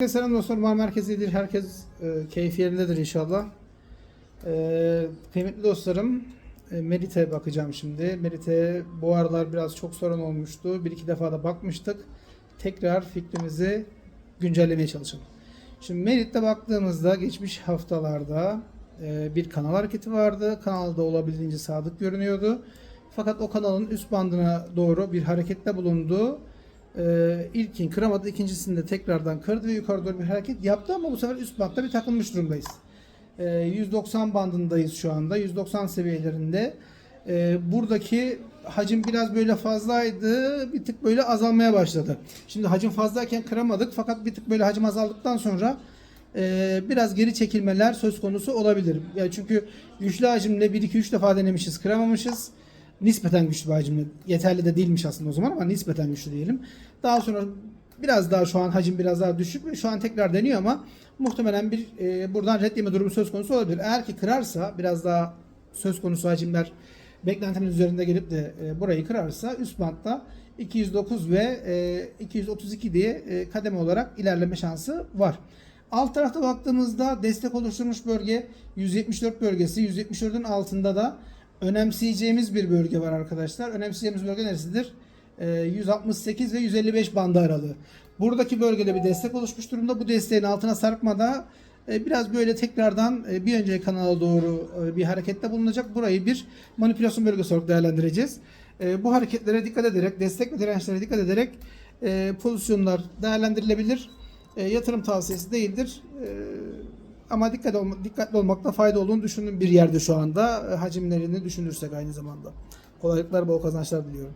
Herkese Selam dostlar, Mar merkezidir. Herkes e, keyif yerindedir inşallah. E, kıymetli dostlarım, e, Merit'e bakacağım şimdi. Merit'e bu aralar biraz çok sorun olmuştu. Bir iki defa da bakmıştık. Tekrar fikrimizi güncellemeye çalışalım. Şimdi Merit'te baktığımızda geçmiş haftalarda e, bir kanal hareketi vardı. Kanalda olabildiğince sadık görünüyordu. Fakat o kanalın üst bandına doğru bir harekette bulundu. Ee, ilkin kıramadı, ikincisinde tekrardan kırdı ve yukarı doğru bir hareket yaptı ama bu sefer üst bantta bir takılmış durumdayız. Ee, 190 bandındayız şu anda, 190 seviyelerinde. Ee, buradaki hacim biraz böyle fazlaydı, bir tık böyle azalmaya başladı. Şimdi hacim fazlayken kıramadık fakat bir tık böyle hacim azaldıktan sonra e, biraz geri çekilmeler söz konusu olabilir. Yani çünkü güçlü hacimle 1-2-3 defa denemişiz, kıramamışız nispeten güçlü bir hacimle. Yeterli de değilmiş aslında o zaman ama nispeten güçlü diyelim. Daha sonra biraz daha şu an hacim biraz daha düşük ve şu an tekrar deniyor ama muhtemelen bir e, buradan red yeme durumu söz konusu olabilir. Eğer ki kırarsa biraz daha söz konusu hacimler beklentimin üzerinde gelip de e, burayı kırarsa üst bantta 209 ve e, 232 diye e, kademe olarak ilerleme şansı var. Alt tarafta baktığımızda destek oluşturmuş bölge 174 bölgesi. 174'ün altında da önemseyeceğimiz bir bölge var arkadaşlar. Önemseyeceğimiz bölge neresidir? Ee, 168 ve 155 bandı aralığı. Buradaki bölgede bir destek oluşmuş durumda. Bu desteğin altına sarkmada e, biraz böyle tekrardan e, bir önceki kanala doğru e, bir harekette bulunacak. Burayı bir manipülasyon bölgesi olarak değerlendireceğiz. Bu hareketlere dikkat ederek, destek ve dirençlere dikkat ederek pozisyonlar değerlendirilebilir. Yatırım tavsiyesi değildir. Ama dikkat olma, dikkatli olmakta fayda olduğunu düşündüğüm bir yerde şu anda. E, Hacimlerini düşünürsek aynı zamanda. Kolaylıklar, bol kazançlar diliyorum.